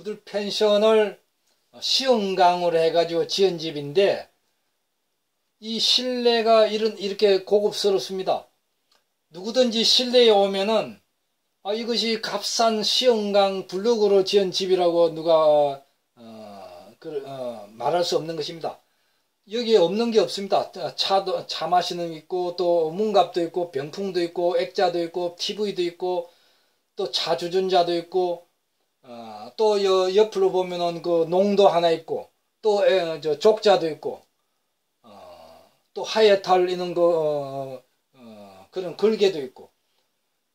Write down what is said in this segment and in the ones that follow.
그들 펜션을 시흥강으로 해가지고 지은 집인데 이 실내가 이런 이렇게 고급스럽습니다. 누구든지 실내에 오면은 아 이것이 값싼 시흥강 블록으로 지은 집이라고 누가 어, 그, 어, 말할 수 없는 것입니다. 여기에 없는 게 없습니다. 차도 차 마시는 있고 또 문갑도 있고 병풍도 있고 액자도 있고 TV도 있고 또 차 주전자도 있고 어, 또 여, 옆으로 보면은 그 농도 하나 있고 또저 족자도 있고 어, 또 하얘 탈리는 그 그런 걸개도 있고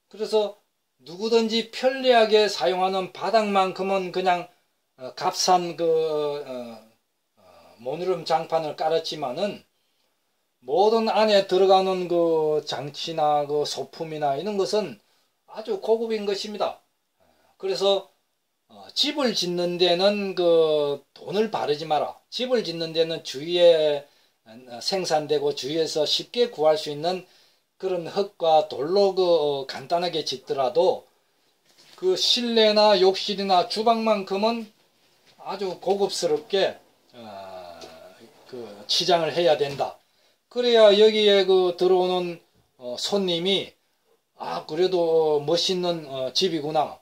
그래서 누구든지 편리하게 사용하는 바닥만큼은 그냥 어, 값싼 그 어, 모노름 장판을 깔았지만은 모든 안에 들어가는 그 장치나 그 소품이나 이런 것은 아주 고급인 것입니다. 그래서 어, 집을 짓는 데는 그 돈을 바르지 마라. 집을 짓는 데는 주위에 생산되고 주위에서 쉽게 구할 수 있는 그런 흙과 돌로 그 어, 간단하게 짓더라도 그 실내나 욕실이나 주방만큼은 아주 고급스럽게 어, 그 치장을 해야 된다. 그래야 여기에 그 들어오는 어, 손님이 아 그래도 멋있는 어, 집이구나.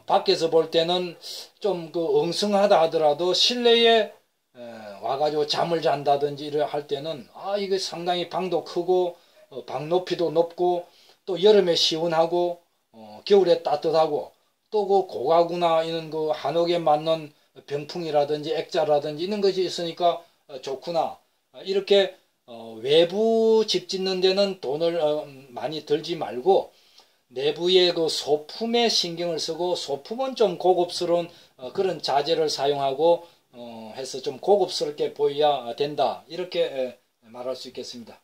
어, 밖에서 볼 때는 좀 그 엉성하다 하더라도 실내에 에, 와가지고 잠을 잔다든지 이를 할 때는 아 이게 상당히 방도 크고 어, 방 높이도 높고 또 여름에 시원하고 어, 겨울에 따뜻하고 또 그 고가구나 이런 그 한옥에 맞는 병풍이라든지 액자라든지 이런 것이 있으니까 어, 좋구나. 이렇게 어, 외부 집 짓는 데는 돈을 어, 많이 들지 말고 내부의 그 소품에 신경을 쓰고 소품은 좀 고급스러운 그런 자재를 사용하고 해서 좀 고급스럽게 보여야 된다. 이렇게 말할 수 있겠습니다.